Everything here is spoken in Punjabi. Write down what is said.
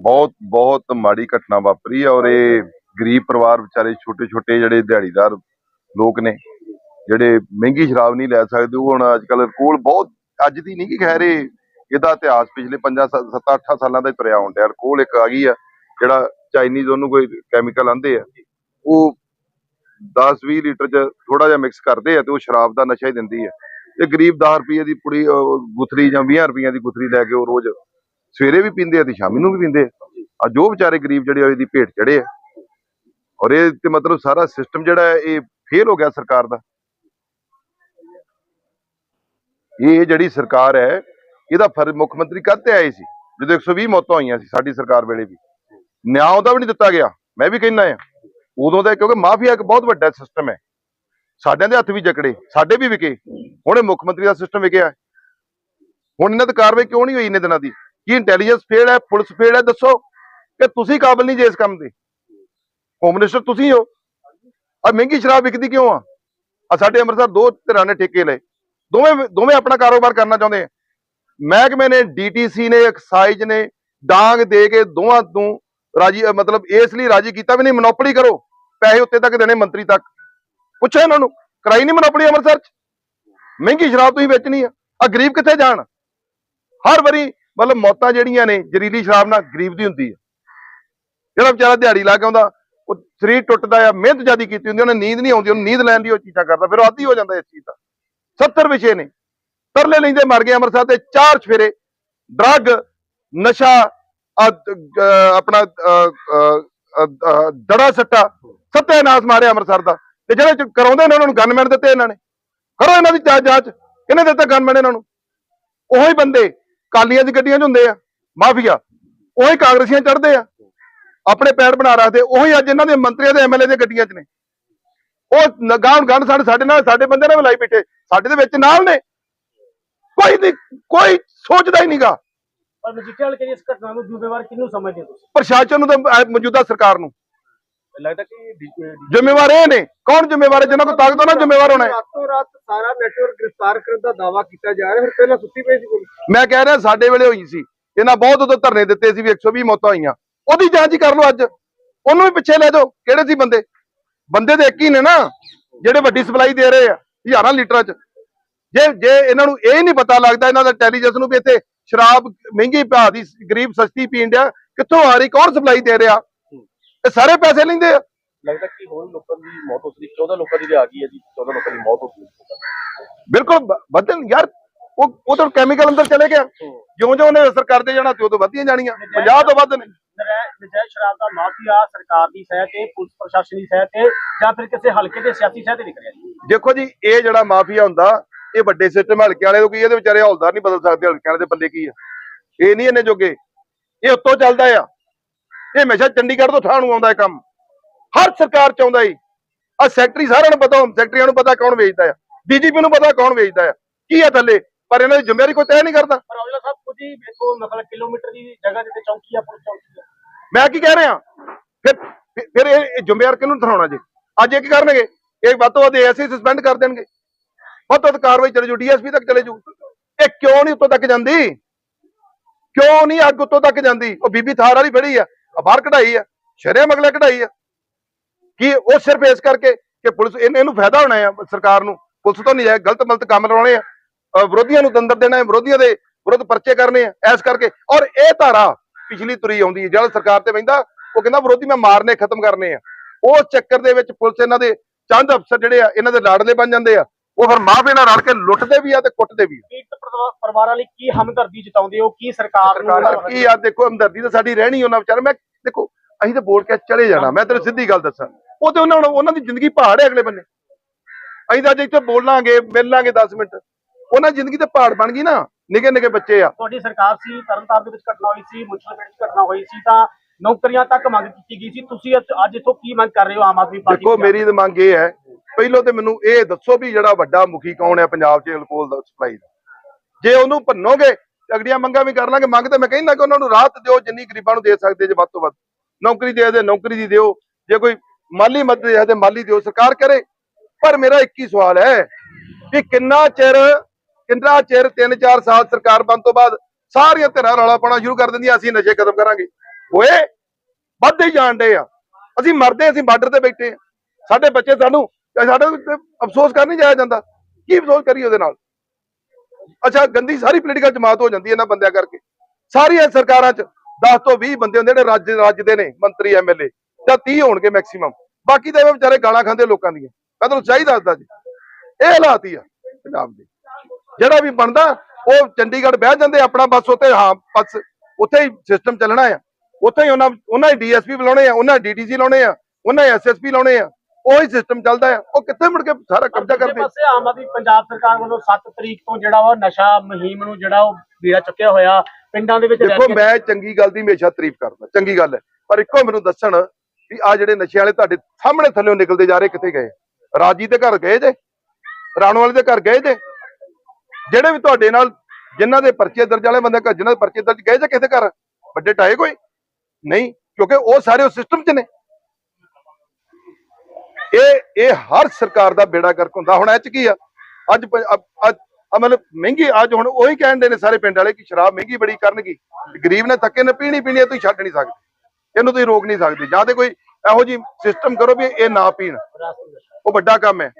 ਬਹੁਤ ਬਹੁਤ ਮਾੜੀ ਘਟਨਾ ਵਾਪਰੀ ਹੈ ਔਰ ਇਹ ਗਰੀਬ ਪਰਿਵਾਰ ਵਿਚਾਰੇ ਛੋਟੇ ਛੋਟੇ ਜਿਹੜੇ ਦਿਹਾੜੀਦਾਰ ਲੋਕ ਨੇ ਜਿਹੜੇ ਮਹਿੰਗੀ ਸ਼ਰਾਬ ਨਹੀਂ ਲੈ ਸਕਦੇ ਉਹ ਹੁਣ ਅੱਜ ਕੱਲ ਕੋਲ ਬਹੁਤ ਅੱਜ ਦੀ ਨਹੀਂ ਕਿ ਖੈਰ ਇਹ ਇਹਦਾ ਇਤਿਹਾਸ ਪਿਛਲੇ 5 7 8 ਸਾਲਾਂ ਦਾ ਹੀ ਤੁਰਿਆ ਹੁੰਦਾ ਯਾਰ ਕੋਲ ਇੱਕ ਆ ਗਈ ਆ ਜਿਹੜਾ ਚਾਈਨੀਜ਼ ਉਹਨੂੰ ਕੋਈ ਕੈਮੀਕਲ ਆਂਦੇ ਆ ਉਹ 10 20 ਲੀਟਰ ਚ ਥੋੜਾ ਜਿਹਾ ਮਿਕਸ ਕਰਦੇ ਆ ਤੇ ਉਹ ਸ਼ਰਾਬ ਦਾ ਨਸ਼ਾ ਹੀ ਦਿੰਦੀ ਆ ਤੇ ਗਰੀਬ 10 ਰੁਪਏ ਦੀ ਪੁੜੀ ਅਹ, ਗੁਥਲੀ ਜਾਂ 20 ਰੁਪਈਆਂ ਦੀ ਗੁਥਲੀ ਲੈ ਕੇ ਉਹ ਰੋਜ਼ ਸਵੇਰੇ ਵੀ ਪੀਂਦੇ ਆ ਤੇ ਸ਼ਾਮੀ ਨੂੰ ਵੀ ਪੀਂਦੇ ਆ। ਆ ਜੋ ਵਿਚਾਰੇ ਗਰੀਬ ਜਿਹੜੇ ਆ, ਇਹਦੀ ਭੇਟ ਚੜੇ ਆ। ਔਰ ਇਹ ਤੇ ਮਤਲਬ ਸਾਰਾ ਸਿਸਟਮ ਜਿਹੜਾ ਹੈ, ਇਹ ਫੇਲ ਹੋ ਗਿਆ ਸਰਕਾਰ ਦਾ। ਇਹ ਜਿਹੜੀ ਸਰਕਾਰ ਹੈ, ਇਹਦਾ ਫਰਜ਼ ਮੁੱਖ ਮੰਤਰੀ ਕਦ ਤੇ ਆਏ ਸੀ, ਜਦੋਂ 120 ਮੌਤਾਂ ਹੋਈਆਂ ਸੀ ਸਾਡੀ ਸਰਕਾਰ ਵੇਲੇ ਵੀ। ਨਿਆਂ ਉਹਦਾ ਵੀ ਨਹੀਂ ਦਿੱਤਾ ਗਿਆ, ਮੈਂ ਵੀ ਕਹਿੰਦਾ ਆ ਉਦੋਂ ਦਾ ਕਿਉਂਕਿ ਮਾਫੀਆ ਇੱਕ ਬਹੁਤ ਵੱਡਾ ਸਿਸਟਮ ਹੈ। ਸਾਡਿਆਂ ਦੇ ਹੱਥ ਵੀ ਜਕੜੇ, ਸਾਡੇ ਵੀ ਵਿਕੇ। ਹੁਣ ਇਹ ਮੁੱਖ ਮੰਤਰੀ ਦਾ ਸਿਸਟਮ ਵਿਕਿਆ। ਹੁਣ ਇਹਨਾਂ ਤੇ ਕਾਰਵਾਈ ਕਿਉਂ ਨਹੀਂ ਹੋਈ ਇੰਨੇ ਦਿਨਾਂ ਦੀ? ਕੀ ਇੰਟੈਲੀਜੈਂਸ ਫੇਲ ਹੈ ਪੁਲਿਸ ਫੇਲ ਹੈ, ਦੱਸੋ ਕਿ ਤੁਸੀਂ ਕਾਬਲ ਨਹੀਂ ਜੇ ਇਸ ਕੰਮ ਦੇ। ਹੋਮ ਮਿਨਿਸਟਰ ਤੁਸੀਂ ਹੋ। ਆ ਮਹਿੰਗੀ ਸ਼ਰਾਬ ਵਿਕਦੀ ਕਿਉਂ ਆ? ਆ ਸਾਡੇ ਅੰਮ੍ਰਿਤਸਰ ਦੋ ਧਿਰਾਂ ਨੇ ਠੇਕੇ ਲਏ। ਦੋਵੇਂ ਦੋਵੇਂ ਆਪਣਾ ਕਾਰੋਬਾਰ ਕਰਨਾ ਚਾਹੁੰਦੇ ਆ। ਮਹਿਕਮੇ ਨੇ ਡੀਟੀਸੀ ਨੇ ਐਕਸਾਈਜ਼ ਨੇ ਡਾਂਗ ਦੇ ਕੇ ਦੋਵਾਂ ਨੂੰ ਰਾਜੀ ਮਤਲਬ ਇਸ ਲਈ ਰਾਜੀ ਕੀਤਾ ਵੀ ਨਹੀਂ ਮੋਨੋਪੋਲੀ ਕਰੋ। ਪੈਸੇ ਉੱਤੇ ਤੱਕ ਦੇਣੇ ਮੰਤਰੀ ਤੱਕ। ਪੁੱਛੋ ਇਹਨਾਂ ਨੂੰ, ਕਰਾਈ ਨਹੀਂ ਮੋਨੋਪੋਲੀ ਅੰਮ੍ਰਿਤਸਰ ਚ? ਮਹਿੰਗੀ ਸ਼ਰਾਬ ਤੁਸੀਂ ਵੇਚਣੀ ਆ। ਆ ਗਰੀਬ ਕਿੱਥੇ ਜਾਣ? ਹਰ ਵਾਰੀ ਮਤਲਬ ਮੌਤਾਂ ਜਿਹੜੀਆਂ ਨੇ ਜ਼ਰੀਲੀ ਸ਼ਰਾਬ ਨਾਲ ਗਰੀਬ ਦੀ ਹੁੰਦੀ ਹੈ। ਜਿਹੜਾ ਵਿਚਾਰਾ ਦਿਹਾੜੀ ਲਾ ਕੇ ਆਉਂਦਾ, ਉਹ ਸਰੀਰ ਟੁੱਟਦਾ ਆ ਮਿਹਨਤ ਜਿਆਦੀ ਕੀਤੀ ਹੁੰਦੀ ਉਹਨੇ ਨੀਂਦ ਨਹੀਂ ਆਉਂਦੀ, ਉਹਨੂੰ ਨੀਂਦ ਲੈਣ ਦੀ ਉਹ ਚੀਜ਼ਾਂ ਕਰਦਾ, ਫਿਰ ਉਹ ਆਦੀ ਹੋ ਜਾਂਦਾ ਇਸ ਚੀਜ਼ ਦਾ। 70 ਵਿਸ਼ੇ ਨੇ। ਤਰਲੇ ਲੈਂਦੇ ਮਰ ਗਏ ਅੰਮ੍ਰਿਤਸਰ ਦੇ ਚਾਰ ਛਫੇਰੇ ਡਰੱਗ, ਨਸ਼ਾ ਆਪਣਾ ਦੜਾ ਸੱਟਾ ਸੱਤਿਆਨਾਸ਼ ਮਾਰਿਆ ਅੰਮ੍ਰਿਤਸਰ ਦਾ। ਤੇ ਜਿਹੜੇ ਕਰਾਉਂਦੇ ਨੇ ਉਹਨਾਂ ਨੂੰ ਗਨਮੈਨ ਦਿੱਤੇ ਇਹਨਾਂ ਨੇ। ਕਰੋ ਇਹਨਾਂ ਦੀ ਜਾਂਚ ਜਾਂਚ ਕਿਹਨੇ ਦਿੱਤਾ ਗਨਮੈਨ ਇਹਨਾਂ ਨੂੰ? ਉਹੀ ਬੰਦੇ ਕਾਲੀਆਂ ਦੀ ਗੱਡੀਆਂ 'ਚ ਹੁੰਦੇ ਆ ਮਾਫੀਆ ਉਹੀ ਕਾਂਗਰਸੀਆਂ ਚੜ੍ਹਦੇ ਆ। ਆਪਣੇ ਪੈਰ ਬਣਾ ਰੱਖਦੇ ਉਹੀ ਅੱਜ ਇਹਨਾਂ ਦੇ ਮੰਤਰੀਆਂ ਦੇ ਐਮਐਲਏ ਦੇ ਗੱਡੀਆਂ 'ਚ ਨੇ। ਉਹ ਗਾਉਣ ਗੰਢ ਸਾਡੇ ਸਾਡੇ ਨਾਲ ਸਾਡੇ ਬੰਦੇ ਨਾਲ ਲਾਈ ਬੈਠੇ ਸਾਡੇ ਦੇ ਵਿੱਚ ਨਾਲ ਨੇ। ਕੋਈ ਨਹੀਂ ਕੋਈ ਸੋਚਦਾ ਹੀ ਨਹੀਂਗਾ ਪਰ ਮਜੀਠੇ ਵਾਲੇ ਕਹਿੰਦੇ ਇਸ ਘਟਨਾ ਨੂੰ ਜ਼ਿੰਮੇਵਾਰ ਕਿਹਨੂੰ ਸਮਝਦੇ ਤੁਸੀਂ? ਪ੍ਰਸ਼ਾਸਨ ਨੂੰ ਤਾਂ ਮੌਜੂਦਾ ਸਰਕਾਰ ਨੂੰ। ਲੱਗਦਾ ਕਿ ਜ਼ਿੰਮੇਵਾਰ ਇਹ ਨੇ। ਕੌਣ ਜ਼ਿੰਮੇਵਾਰ ਹੈ? ਜਿਨ੍ਹਾਂ ਕੋਲ ਤਾਕਤ ਉਹਨਾਂ ਜ਼ਿੰਮੇਵਾਰ ਹੋਣਾ ਹੈ। ਰਾਤੋਂ ਰਾਤ ਸਾਰਾ ਨੈਟਵਰਕ ਗ੍ਰਿਫਤਾਰ ਕਰਨ ਦਾ ਦਾਵਾ ਕੀਤਾ ਜਾ ਰਿਹਾ ਫਿਰ ਪਹਿਲਾਂ ਸੁੱਤੀ ਪਈ ਸੀ ਪੁਲਿਸ। ਮੈਂ ਕਹਿ ਰਿਹਾ ਸਾਡੇ ਵੇਲੇ ਹੋਈ ਸੀ। ਇਹਨਾਂ ਬਹੁਤ ਉਦੋਂ ਧਰਨੇ ਦਿੱਤੇ ਸੀ ਵੀ 120 ਮੌਤਾਂ ਹੋਈਆਂ। ਉਹਦੀ ਜਾਂਚ ਹੀ ਕਰ ਲਓ ਅੱਜ। ਉਹਨੂੰ ਵੀ ਪਿੱਛੇ ਲੈ ਜਾਓ। ਕਿਹੜੇ ਸੀ ਬੰਦੇ? ਬੰਦੇ ਤੇ ਇੱਕ ਹੀ ਨੇ ਨਾ ਜਿਹੜੇ ਵੱਡੀ ਸਪਲਾਈ ਦੇ ਰਹੇ ਆ ਹਜ਼ਾਰਾਂ ਲੀਟਰਾਂ ਚ। ਜੇ ਜੇ ਇਹਨਾਂ ਨੂੰ ਇਹ ਨਹੀਂ ਪਤਾ ਲੱਗਦਾ ਇਹਨਾਂ ਦਾ ਇੰਟੈਲੀਜੈਂਸ ਨੂੰ ਵੀ ਇੱਥੇ ਸ਼ਰਾਬ ਮਹਿੰਗੀ ਭਾਅ ਦੀ ਗਰੀਬ ਸਸਤੀ ਪੀਣ ਡਿਆ ਕਿੱਥੋਂ ਆ ਰਹੀ ਕੌਣ ਸਪਲਾਈ ਦੇ ਰਿਹਾ? ਇਹ ਸਾਰੇ ਪੈਸੇ ਲੈਂਦੇ ਆ। ਲੱਗਦਾ ਕਿ ਹੁਣ ਲੋਕਾਂ ਦੀ ਮੌਤ ਹੋ ਸਕਦੀ 14 ਲੋਕਾਂ ਦੀ ਆ ਗਈ ਹੈ ਜੀ 14 ਲੋਕਾਂ ਦੀ ਮੌਤ ਹੋ ਗਈ ਬਿਲਕੁਲ ਵਧਣ ਯਾਰ ਉਹ ਉਹ ਤਾਂ ਕੈਮੀਕਲ ਅੰਦਰ ਚਲੇ ਗਿਆ। ਜਿਉਂ ਜਿਉਂ ਉਹਨੇ ਅਸਰ ਕਰਦੇ ਜਾਣਾ ਤੇ ਉਦੋਂ ਵਧੀਆਂ ਜਾਣੀਆਂ 50 ਤੋਂ ਵੱਧ ਨੇ ਨਜਾਇਜ਼ ਸ਼ਰਾਬ ਦਾ ਮਾਫੀਆ ਸਰਕਾਰ ਦੀ ਸਹਿ ਤੇ ਪੁਲਿਸ ਪ੍ਰਸ਼ਾਸਨ ਦੀ ਸਹਿ ਤੇ ਜਾਂ ਫਿਰ ਕਿਸੇ ਹਲਕੇ ਦੇ ਸਿਆਸੀ ਸਹਿ ਤੇ ਵਿਕ ਰਿਹਾ ਜੀ। ਦੇਖੋ ਜੀ ਇਹ ਜਿਹੜਾ ਮਾਫੀਆ ਹੁੰਦਾ ਇਹ ਵੱਡੇ ਸਿਸਟਮ ਹਲਕੇ ਵਾਲੇ ਕਿਉਂਕਿ ਇਹਦੇ ਵਿਚਾਰੇ ਹੌਲਦਾਰ ਨਹੀਂ ਬਦਲ ਸਕਦੇ ਹਲਕੇ ਵਾਲੇ ਦੇ ਪੱਲੇ ਕੀ ਆ? ਇਹ ਨਹੀਂ ਇਹਨੇ ਜੋਗੇ। ਇਹ ਉੱਤੋਂ ਚੱਲਦਾ ਆ। ਇਹ ਹਮੇਸ਼ਾ ਚੰਡੀਗੜ੍ਹ ਤੋਂ ਥਾਂ ਨੂੰ ਆਉਂਦਾ ਇਹ ਕੰਮ। ਹਰ ਸਰਕਾਰ ਚ ਆਉਂਦਾ ਹੀ ਆ ਸੈਕਟਰੀ ਸਾਰਿਆਂ ਨੂੰ ਪਤਾ ਹੋਮ ਸੈਕਟਰੀਆਂ ਨੂੰ ਪਤਾ ਕੌਣ ਵੇਚਦਾ ਆ। ਡੀਜੀਪੀ ਨੂੰ ਪਤਾ ਕੌਣ ਵੇਚਦਾ ਆ। ਕੀ ਆ ਥੱਲੇ? ਪਰ ਇਹਨਾਂ ਦੀ ਜ਼ਿੰਮੇਵਾਰੀ ਕੋਈ ਤੈਅ ਨਹੀਂ ਕਰਦਾ। ਪਰ ਔਜਲਾ ਸਾਹਿਬ ਖੁਦ ਹੀ ਵੇਖੋ ਮਤਲਬ ਕਿਲੋਮੀਟਰ ਦੀ ਜਗ੍ਹਾ ਤੇ ਚੌਕੀ ਆ ਪੁਲਿਸ ਚੌਕੀ ਆ। ਮੈਂ ਕੀ ਕਹਿ ਰਿਹਾ? ਫਿਰ ਫਿਰ- ਇਹ ਜ਼ਿੰਮੇਵਾਰ ਕਿਹਨੂੰ ਠਹਿਰਾਉਣਾ ਜੀ? ਅੱਜ ਇਹ ਕੀ ਕਰਨਗੇ? ਇਹ ਵੱਧ ਤੋਂ ਵੱਧ ਐਸੇ ਸਸਪੈਂਡ ਕਰ ਦੇਣਗੇ। ਵੱਧ ਤੋਂ ਵੱਧ ਕਾਰਵਾਈ ਚਲੇ ਜੂ ਡੀਐਸਪੀ ਤੱਕ ਚਲੇ ਜੂ। ਇਹ ਕਿਉਂ ਨਹੀਂ ਉੱਤੋਂ ਤੱਕ ਜਾਂਦੀ? ਕਿਉਂ ਨਹੀਂ ਅੱਗ ਉੱਤੋਂ ਤੱਕ ਜਾਂਦੀ? ਉਹ ਬੀਬੀ ਥਾਰ ਵਾਲੀ ਫੜੀ ਆ। ਆ ਬਾਹਰ ਕਢਾਈ ਆ, ਸ਼ਰਿਆ ਮਗਲੇ ਕਢਾਈ ਆ। ਕੀ ਉਹ ਸਿਰਫ ਇਸ ਕਰਕੇ ਕਿ ਪੁਲਿਸ ਇਹਨੂੰ ਇਹਨੂੰ ਫਾਇਦਾ ਹੋਣਾ ਆ ਸਰਕਾਰ ਨੂੰ? ਪੁਲਿਸ ਤੋਂ ਨਹੀਂ ਜਾਏ, ਗਲਤ ਮਲਤ ਕੰਮ ਲਾਉਣੇ ਆ। ਵਿਰੋਧੀਆਂ ਨੂੰ ਦੰਦਰ ਦੇਣਾ ਹੈ, ਵਿਰੋਧੀਆਂ ਦੇ ਵਿਰੁੱਧ ਪਰਚੇ ਕਰਨੇ ਆ ਐਸ ਕਰਕੇ। ਔਰ ਇਹ ਧਾਰਾ ਪਿਛਲੀ ਤੁਰੀ ਆਉਂਦੀ ਹੈ ਜਿਹੜਾ ਸਰਕਾਰ ਤੇ ਬੈਂਦਾ ਉਹ ਕਹਿੰਦਾ ਵਿਰੋਧੀ ਮੈਂ ਮਾਰਨੇ ਖਤਮ ਕਰਨੇ ਆ। ਉਸ ਚੱਕਰ ਦੇ ਵਿੱਚ ਪੁਲਿਸ ਇਹਨਾਂ ਦੇ ਚੰਦ ਅਫਸਰ ਜਿਹੜੇ ਆ, ਇਹਨਾਂ ਦੇ ਲਾੜਲੇ ਬਣ ਜਾਂਦੇ ਆ। ਉਹ ਫਿਰ ਮਾਫੇ ਨਾਲ ਰਲ ਕੇ ਲੁੱਟਦੇ ਵੀ ਆ ਤੇ ਕੁੱਟਦੇ ਵੀ ਆ। ਪੀੜਤ ਪਰਿਵਾ- ਪਰਿਵਾਰਾਂ ਲਈ ਕੀ ਹਮਦਰਦੀ ਜਤਾਉਂਦੇ ਹੋ? ਕੀ ਸਰਕਾਰ ਨੂੰ ਕੀ ਆ? ਦੇਖੋ ਹਮਦਰਦੀ ਤਾਂ ਸਾਡੀ ਰਹਿਣੀ ਉਹਨਾਂ ਵਿਚਾਰੇ ਮੈਂ ਦੇਖੋ ਅਸੀਂ ਤਾਂ ਬੋਲ ਕੇ ਚਲੇ ਜਾਣਾ। ਮੈਂ ਤੈਨੂੰ ਸਿੱਧੀ ਗੱਲ ਦੱਸਾਂ। ਉਹ ਤੇ ਉਹਨਾਂ ਉਹਨਾਂ ਦੀ ਜ਼ਿੰਦਗੀ ਪਹਾੜ ਹੈ ਅਗਲੇ ਬੰਨੇ। ਅਸੀਂ ਤਾਂ ਅੱਜ ਇੱਥੇ ਬੋਲਾਂਗੇ ਮਿਲਾਂਗੇ 10 ਮਿੰਟ। ਉਹਨਾਂ ਦੀ ਜ਼ਿੰਦਗੀ ਤੇ ਪਹਾੜ ਬਣ ਗਈ ਨਾ। ਨਿੱਕੇ ਨਿੱਕੇ ਬੱਚੇ ਆ। ਤੁਹਾਡੀ ਸਰਕਾਰ ਸੀ ਤਰਨਤਾਰਨ ਦੇ ਵਿੱਚ ਘਟਨਾ ਹੋਈ ਸੀ ਮੁੰਸ਼ਲ ਪਿੰਡ 'ਚ ਘਟਨਾ ਹੋਈ ਸੀ ਤਾਂ ਨੌਕਰੀਆਂ ਤੱਕ ਮੰਗ ਕੀਤੀ ਗਈ ਸੀ। ਤੁਸੀਂ ਅੱਜ ਅੱਜ ਇੱਥੋਂ ਕੀ ਮੰਗ ਕਰ ਰਹੇ ਹੋ ਆਮ ਆਦਮੀ ਪਾਰਟੀ ਦੇਖੋ? ਮੇਰੀ ਤਾਂ ਮੰਗ ਇਹ ਹੈ ਪਹਿਲੋਂ ਤੇ ਮੈਨੂੰ ਇਹ ਦੱਸੋ ਵੀ ਜਿਹੜਾ ਵੱਡਾ ਮੁਖੀ ਕੌਣ ਹੈ ਪੰਜਾਬ 'ਚ ਅਲਕੋਹਲ ਦਾ ਸਪਲਾਈ ਦਾ। ਜੇ ਉਹਨੂੰ ਭੰਨੋਗੇ, ਅਗਲੀਆਂ ਮੰਗਾਂ ਵੀ ਕਰ ਲਾਂਗੇ। ਮੰਗ ਤਾਂ ਮੈਂ ਕਹਿੰਦਾ ਕਿ ਉਹਨਾਂ ਨੂੰ ਰਾਹਤ ਦਿਓ, ਜਿੰਨੀ ਗਰੀਬਾਂ ਨੂੰ ਦੇ ਸਕਦੇ ਜੇ ਵੱਧ ਤੋਂ ਵੱਧ। ਨੌਕਰੀ ਦੇ ਦੇ, ਨੌਕਰੀ ਦੀ ਦਿਓ। ਜੇ ਕੋਈ ਮਾਲੀ ਮਦਦ ਦੇ ਤੇ ਮਾਲੀ ਦਿਓ, ਸਰਕਾਰ ਕਰੇ। ਪਰ ਮੇਰਾ ਇੱਕ ਹੀ ਸਵਾਲ ਹੈ ਕਿ ਕਿੰਨਾ ਚਿਰ ਕਿੰਨਾ ਚਿਰ 3-4 ਸਾਲ ਸਰਕਾਰ ਬਣ ਤੋਂ ਬਾਅਦ ਸਾਰੀਆਂ ਧਿਰਾਂ ਰੌਲਾ ਪਾਉਣਾ ਸ਼ੁਰੂ ਕਰ ਦਿੰਦੀਆਂ, ਅਸੀਂ ਨਸ਼ੇ ਖਤਮ ਕਰਾਂਗੇ? ਹੋਏ ਵੱਧਦੇ ਹੀ ਜਾਣ ਡੇ ਆ। ਅਸੀਂ ਮਰਦੇ ਅਸੀਂ ਬਾਰਡਰ ਤੇ ਬੈਠੇ ਆ ਸਾਡੇ ਬੱਚੇ ਸਾਨੂੰ ਸਾਡੇ ਉੱਤੇ ਅਫਸੋਸ ਕਰ ਨਹੀਂ ਜਾਇਆ ਜਾਂਦਾ? ਕੀ ਅਫਸੋਸ ਕਰੀਏ ਉਹਦੇ ਨਾਲ? ਅੱਛਾ, ਗੰਦੀ ਸਾਰੀ ਪੋਲੀਟੀਕਲ ਜਮਾਤ ਹੋ ਜਾਂਦੀ ਇਹਨਾਂ ਬੰਦਿਆਂ ਕਰਕੇ। ਸਾਰੀਆਂ ਸਰਕਾਰਾਂ 'ਚ 10 ਤੋਂ 20 ਬੰਦੇ ਹੁੰਦੇ ਨੇ ਰਾਜ ਰਾਜ ਦੇ ਨੇ, ਮੰਤਰੀ ਐਮਐਲਏ ਜਾਂ 30 ਹੋਣਗੇ ਮੈਕਸਿਮਮ ਬਾਕੀ ਤਾਂ ਇਹ ਵਿਚਾਰੇ ਗਾਲਾਂ ਖਾਂਦੇ ਲੋਕਾਂ ਦੀਆਂ। ਮੈਂ ਤੁਹਾਨੂੰ ਸਹੀ ਦੱਸਦਾ ਜੀ। ਇਹ ਹਾਲਾਤ ਹੀ ਆ ਪੰਜਾਬ ਦੇ। ਜਿਹੜਾ ਵੀ ਬਣਦਾ, ਉਹ ਚੰਡੀਗੜ੍ਹ ਬਹਿ ਜਾਂਦੇ, ਆਪਣਾ ਬਸ ਉੱਥੇ, ਹਾਂ, ਬਸ ਉੱਥੇ ਹੀ ਸਿਸਟਮ ਚੱਲਣਾ ਆ। ਉੱਥੇ ਹੀ ਉਹਨਾਂ ਉਹਨਾਂ ਹੀ ਡੀਐਸਪੀ ਬੁਲਾਉਣੇ ਆ, ਉਹਨਾਂ ਡੀਡੀਸੀ ਲਾਉਣੇ ਆ, ਉਹਨਾਂ ਹੀ ਐਸਐਸਪੀ ਲਾਉਣੇ ਆ। ਉਹੀ ਸਿਸਟਮ ਚੱਲਦਾ ਆ। ਉਹ ਕਿੱਥੇ ਮੁੜ ਕੇ ਸਾਰਾ ਕਬਜ਼ਾ ਕਰਦੇ ਪਾਸੇ ਆਮ ਆਦਮੀ ਪੰਜਾਬ ਸਰਕਾਰ ਵੱਲੋਂ 7 ਤਰੀਕ ਤੋਂ ਜਿਹੜਾ ਵਾ ਨਸ਼ਾ ਮੁਹਿੰਮ ਨੂੰ ਜਿਹੜਾ ਉਹ ਬੀੜਾ ਚੁੱਕਿਆ ਹੋਇਆ ਪਿੰਡਾਂ ਦੇ ਵਿੱਚ ਦੇਖੋ ਮੈਂ ਚੰਗੀ ਗੱਲ ਦੀ ਹਮੇਸ਼ਾ ਤਾਰੀਫ ਕਰਦਾ ਚੰਗੀ ਗੱਲ ਹੈ। ਪਰ ਇੱਕੋ ਮੈਨੂੰ ਦੱਸਣ ਵੀ ਆ ਜਿਹੜੇ ਨਸ਼ੇ ਵਾਲੇ ਤੁਹਾਡੇ ਸਾਹਮਣੇ ਥੱਲੇੋਂ ਨਿਕਲਦੇ ਜਾ ਰਹੇ ਕਿੱਥੇ ਗਏ? ਰਾਜੀ ਦੇ ਘਰ ਗਏ ਜੇ? ਰਾਣੋ ਵਾਲੇ ਦੇ ਘਰ ਗਏ ਜੇ? ਜਿਹੜੇ ਵੀ ਤੁਹਾਡੇ ਨਾਲ ਜਿਨ੍ਹਾਂ ਦੇ ਪਰਚੇ ਦਰਜ ਵਾਲੇ ਬੰਦੇ ਘਰ ਜਿਨ੍ਹਾਂ ਦੇ ਪਰਚੇ ਦਰਜ ਗਏ ਜੇ ਕਿਸੇ ਘਰ? ਵੱਡੇ ਟਾਏ ਕੋਈ? ਨਹੀਂ ਕਿਉਂਕਿ ਉਹ ਸਾਰੇ ਉਸ ਸਿਸਟਮ 'ਚ ਨੇ। ਇਹ ਇਹ ਹਰ ਸਰਕਾਰ ਦਾ ਬੇੜਾ ਗਰਕ ਹੁੰਦਾ। ਹੁਣ ਇਹ 'ਚ ਕੀ ਆ? ਅੱਜ ਅੱਜ ਮਤਲਬ ਮਹਿੰਗੀ, ਅੱਜ ਹੁਣ ਉਹੀ ਕਹਿੰਦੇ ਨੇ ਸਾਰੇ ਪਿੰਡ ਵਾਲੇ ਕਿ ਸ਼ਰਾਬ ਮਹਿੰਗੀ ਬੜੀ ਕਰਨਗੀ। ਗਰੀਬ ਨੇ ਥੱਕੇ ਨੇ, ਪੀਣੀ ਪੀਣੀ ਹੈ, ਤੁਸੀਂ ਛੱਡ ਨਹੀਂ ਸਕਦੇ। ਇਹਨੂੰ ਤੁਸੀਂ ਰੋਕ ਨਹੀਂ ਸਕਦੇ। ਜਾਂ ਤੇ ਕੋਈ ਇਹੋ ਜੀ ਸਿਸਟਮ ਕਰੋ ਵੀ ਇਹ ਨਾ ਪੀਣ। ਉਹ ਵੱਡਾ ਕੰਮ ਹੈ।